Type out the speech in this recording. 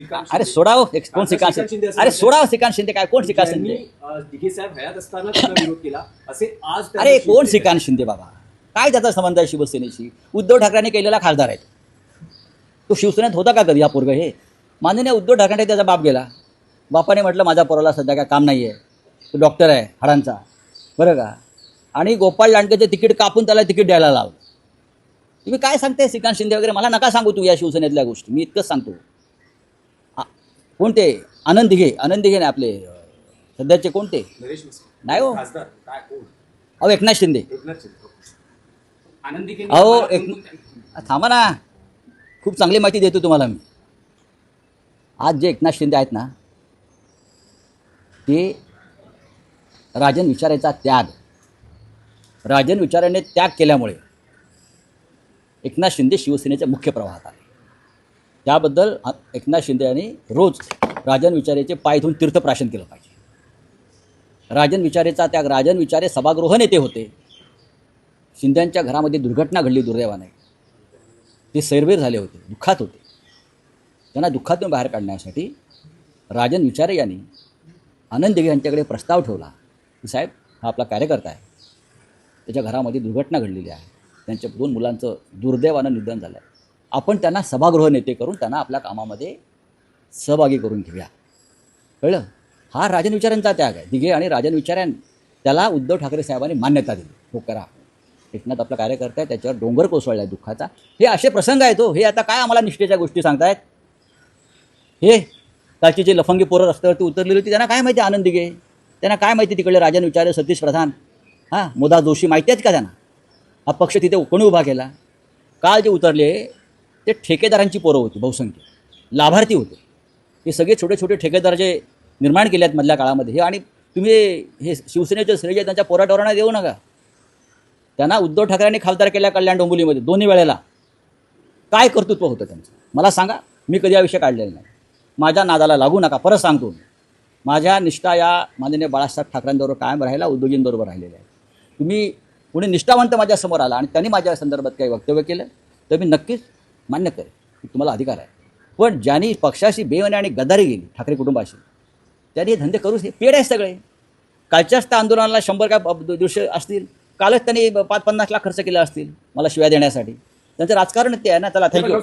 अरे सोडाव कोण श्रीकांत शिंदे अरे. सोडाव श्रीकांत शिंदे काय? कोण श्रीकांत शिंदे? दिघे साहेब हयात असताना विरोध केला. असे आज अरे कोण श्रीकांत शिंदे बाबा? काय त्याचा संबंध आहे शिवसेनेशी? उद्धव ठाकरेंनी केलेला खासदार आहे. तो शिवसेनेत होता का कधी हा पोरग हे? माननीय उद्धव ठाकरे त्याचा बाप गेला. बापाने म्हटलं माझ्या पोराला सध्या काय काम नाही आहे तो डॉक्टर आहे हाडांचा. बरं का? आणि गोपाळ लांडकेचे तिकीट कापून त्याला तिकीट द्यायला लावलं तुम्ही काय सांगते श्रीकांत शिंदे वगैरे? मला नका सांगू तू या शिवसेनेतल्या गोष्टी. मी इतकंच सांगतो. कोणते? आनंद दिघे आनंद दिघे नाही आपले. सध्याचे कोणते. नाही हो. अहो एकनाथ शिंदे. एकनाथ शिंदे. आनंदी केंद्र अहो एक थांबा ना. खूप चांगली माहिती देतो तुम्हाला मी. आज जे एकनाथ शिंदे आहेत ना ते राजन विचारायचा त्याग. राजन विचाराने त्याग केल्यामुळे एकनाथ शिंदे शिवसेनेच्या मुख्य प्रवाहात आले. त्याबद्दल एकनाथ शिंदे यांनी रोज राजन विचारेचे पाय धुवून तीर्थप्राशन केलं पाहिजे. राजन विचारेचा त्याग राजन विचारे सभागृह नेते होते. शिंद्यांच्या घरामध्ये दुर्घटना घडली दुर्दैवाने. ते सैरवेर झाले होते दुःखात होते. त्यांना दुःखातून बाहेर काढण्यासाठी राजन विचारे यांनी आनंद देवी यांच्याकडे प्रस्ताव ठेवला. की साहेब हा आपला कार्यकर्ता आहे. त्याच्या घरामध्ये दुर्घटना घडलेली आहे. त्यांच्या दोन मुलांचं दुर्दैवानं निधन झालं आहे आपण त्यांना सभागृह नेते करून त्यांना आपल्या कामामध्ये सहभागी करून घेऊया. कळलं? हा राजन विचारांचा त्याग आहे. दिघे आणि राजन विचारां त्याला उद्धव ठाकरे साहेबांनी मान्यता दिली. हो करा. एकनाथ आपला कार्यकर्ता आहे त्याच्यावर डोंगर कोसळला आहे दुःखाचा. हे असे प्रसंग आहेत हो. हे आता काय आम्हाला निष्ठेच्या गोष्टी सांगतायत? हे कालची जे लफंगी पोरं रस्त्यावरती उतरलेली होती. त्यांना काय माहिती आनंद दिघे? त्यांना काय माहिती तिकडले राजन विचारे सतीश प्रधान? हां मुदा जोशी माहिती आहेत का त्यांना? हा पक्ष तिथे कोणी उभा केला. काल जे उतरले ते ठेकेदारांची पोरं होती बहुसंख्य. लाभार्थी होते. हे सगळे छोटे छोटे ठेकेदार जे निर्माण केले आहेत मधल्या काळामध्ये हे आणि तुम्ही हे शिवसेनेचे श्रेय त्यांच्या पोराटोरांना देऊ नका. त्यांना उद्धव ठाकरेंनी खासदार केल्या कल्याण डोंबिवलीमध्ये दोन्ही वेळेला. काय कर्तृत्व होतं त्यांचं? मला सांगा मी कधी हा विषय काढलेला नाही. माझ्या नादाला लागू नका परत सांगतो माझ्या निष्ठा या माननीय बाळासाहेब ठाकरेंबरोबर कायम राहिला उद्योजींबरोबर राहिलेल्या आहे. तुम्ही कुणी निष्ठावंत माझ्यासमोर आला आणि त्यांनी माझ्या संदर्भात काही वक्तव्य केलं तर मी नक्कीच मान्य करेन की तुम्हाला अधिकार आहे. पण ज्यांनी पक्षाशी बेवने आणि गदारी गेली ठाकरे कुटुंबाशी त्यांनी हे धंदे करूच हे पेड आहे सगळे. कालच्याच त्या आंदोलनाला शंभर काय दीडशे असतील. कालच त्यांनी पाच पन्नास लाख खर्च केले असतील मला शिव्या देण्यासाठी. त्यांचं राजकारण ते आहे ना चला थँक्यू